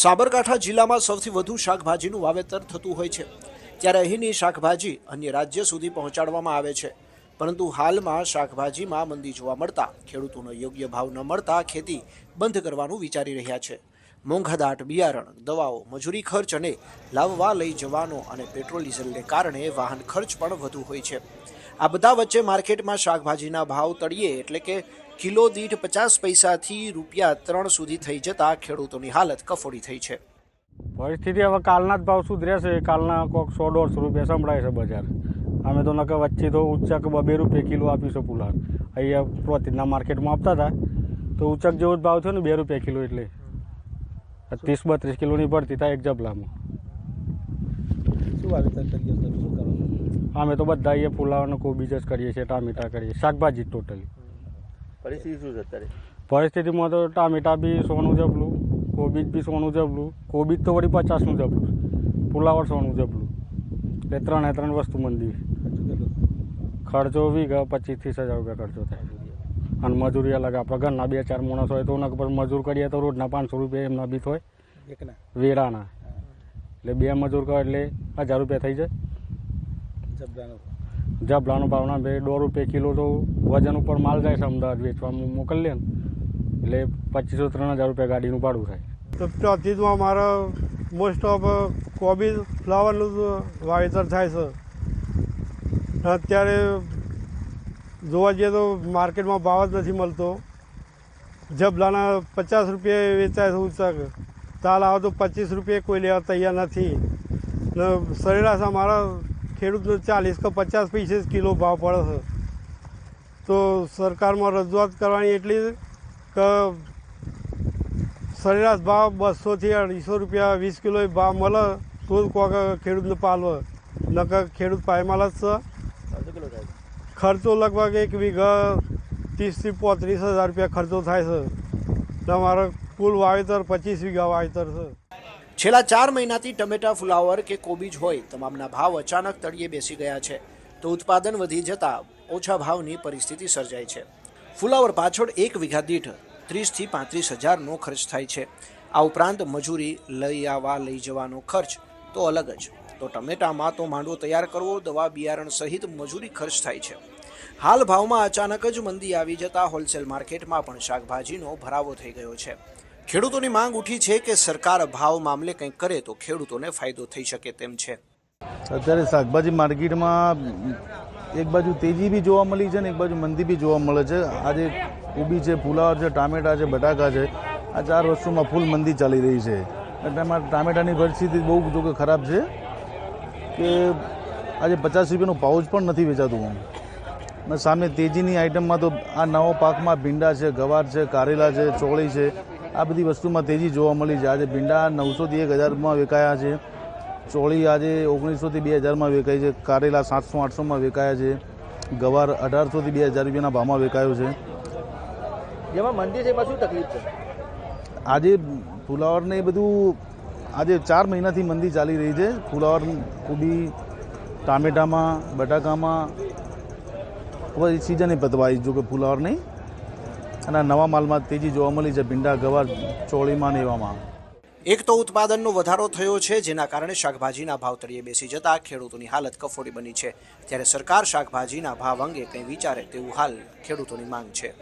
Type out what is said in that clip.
સાબરકાંઠા જિલ્લામાં સૌથી વધુ શાકભાજીનું વાવેતર થતું હોય છે. ત્યારે અહીંની શાકભાજી અન્ય રાજ્ય સુધી પહોંચાડવામાં આવે છે. પરંતુ હાલમાં શાકભાજીમાં મંદી જોવા મળતા, ખેડૂતોનો યોગ્ય ભાવ ન મળતા ખેતી બંધ કરવાનું વિચારી રહ્યા છે. મોંઘાદાટ, બિયારણ, દવાઓ, મજૂરી ખર્ચ અને લાવવા લઈ જવાનો અને પેટ્રોલ ડીઝલને કારણે વાહન ખર્ચ પણ વધુ હોય છે. આ બધા વચ્ચે માર્કેટમાં શાકભાજીના ભાવ તળિયે એટલે કે કિલો દીઠ પચાસ પૈસાથી રૂપિયા ત્રણ સુધી થઈ જતા ખેડૂતોની હાલત કફોડી થઈ છે. પરિસ્થિતિ હવે કાલના જ ભાવ સુધરે છે. કાલના કોક સો દોઢસો રૂપિયા સંભળાય છે બજાર. અમે તો નકર વચ્ચે તો ઉચ્ચક બે રૂપિયા કિલો આપીશું પુલાવ. અહીંયા પ્રોતિના માર્કેટમાં આપતા હતા. તો ઉચ્ચક જેવો જ ભાવ થયો ને બે રૂપિયા કિલો એટલે. ત્રીસ બત્રીસ કિલોની ભરતી થાય એક જબલામાં શું વાવેતર કરીએ છો? અમે તો બધા અહીંયા પુલાવ અને કોબીજ જ કરીએ છીએ ટામેટા કરીએ શાકભાજી ટોટલી પરિસ્થિતિ શું છે અત્યારે? પરિસ્થિતિમાં તો ટામેટા બી સોનું જબલું કોબીજ બી સોનું જબલું કોબીજ તો વળી પચાસનું જબલું પુલાવર સોનું જબલું. એટલે ત્રણે ત્રણ વસ્તુ મંદી ખર્ચો વીઘા પચીસથી હજાર રૂપિયા ખર્ચો થાય. અને મજૂરી અલગ આપણે ઘરના બે ચાર માણસ હોય તો પર મજૂર કરીએ તો રોજના પાંચસો રૂપિયા એમના બી હોય. એકના? વેરાના. એટલે બે મજૂર કરે એટલે હજાર રૂપિયા થઈ જાય. જબલાનો ભાવના બે દોઢ રૂપિયા કિલો તો વજન ઉપર માલ જાય છે અમદાવાદ વેચવા મોકલીએ ને. એટલે પચીસો, ત્રણ હજાર રૂપિયા ગાડીનું ભાડું થાય. તો પ્રતિદમાં અમારે મોસ્ટ ઓફ કોબી ફ્લાવરનું વાવેતર થાય છે. અત્યારે જોવા જઈએ તો માર્કેટમાં ભાવ જ નથી મળતો. જબલાના પચાસ રૂપિયા વેચાય છે ઉચક તાલ આવે તો પચીસ રૂપિયા કોઈ લેવા તૈયાર નથી. ને સરેરાશ અમારા ખેડૂતને ચાલીસ કે પચાસ પૈસે જ કિલો ભાવ પડે છે. તો સરકારમાં રજૂઆત કરવાની એટલી કે સરેરાશ ભાવ બસોથી અઢીસો રૂપિયા વીસ કિલો ભાવ મળે તો જ કોઈક ખેડૂતને પાલવે. નકર ખેડૂત પાયમાલ જ છે. ખર્ચો લગભગ એક વીઘા ત્રીસથી પોત્રીસ હજાર રૂપિયા ખર્ચો થાય છે. તમારો કુલ વાવેતર પચીસ વીઘા વાવેતર છે. છેલ્લા ચાર મહિનાથી ટમેટા, ફુલાવર કે કોબીજ હોય, તમામના ભાવ અચાનક તળિયે બેસી ગયા છે. તો ઉત્પાદન વધી જતા ઓછા ભાવની પરિસ્થિતિ સર્જાય છે. ફુલાવર પાછળ એક વીઘા દીઠ ત્રીસથી પાંત્રીસ હજારનો ખર્ચ થાય છે. આ ઉપરાંત મજૂરી લઈ આવવા, લઈ જવાનો ખર્ચ તો અલગ જ. તો ટમેટામાં તો માંડવો તૈયાર કરવો, દવા બિયારણ સહિત મજૂરી ખર્ચ થાય છે. હાલ ભાવમાં અચાનક જ મંદી આવી જતા હોલસેલ માર્કેટમાં પણ શાકભાજીનો ભરાવો થઈ ગયો છે. ખેડૂતોની માંગ ઉઠી છે કે સરકાર ભાવ મામલે કંઈક કરે તો ખેડૂતોને ફાયદો થઈ શકે તેમ છે. અત્યારે શાકભાજી માર્કેટમાં એક બાજુ તેજી બી જોવા મળી છે ને એક બાજુ મંદી બી જોવા મળે છે. આજે કોબી છે ફુલાવર છે, ટામેટા છે, બટાકા છે, આ ચાર વસ્તુમાં ફૂલ મંદી ચાલી રહી છે. એટલે ટામેટાની પરિસ્થિતિ બહુ જો કે ખરાબ છે કે આજે પચાસ રૂપિયાનું પાઉચ પણ નથી વેચાતું અને સામે તેજીની આઇટમમાં તો આ નવો પાકમાં ભીંડા છે, ગવાર છે, કારેલા છે, ચોળી છે આ બધી વસ્તુમાં તેજી જોવા મળી છે. આજે ભીંડા નવસોથી એક હજારમાં વેચાયા છે. ચોળી આજે ઓગણીસોથી બે હજારમાં વેચાઈ છે. કારેલા સાતસો આઠસોમાં વેચાયા છે. ગવાર અઢારસોથી બે હજાર રૂપિયાના ભાવમાં વેચાયો છે. જેમાં મંદિર છે એમાં શું તકલીફ છે? આજે ફુલાવરને એ બધું આજે ચાર મહિનાથી મંદી ચાલી રહી છે. ફુલાવર કોબી ટામેટામાં બટાકામાં હવે સિઝને પતવાય જો કે ફુલાવર નહીં. અને નવા માલમાં તેજી જોવા મળી છે ભીંડા, ગવાર, ચોળીમાં ને એવામાં. એક તો ઉત્પાદનનો વધારો થયો છે, જેના કારણે શાકભાજીના ભાવ તળિયે બેસી જતા ખેડૂતોની હાલત કફોડી બની છે. ત્યારે સરકાર શાકભાજીના ભાવ અંગે કંઈ વિચારે તેવું હાલ ખેડૂતોની માંગ છે.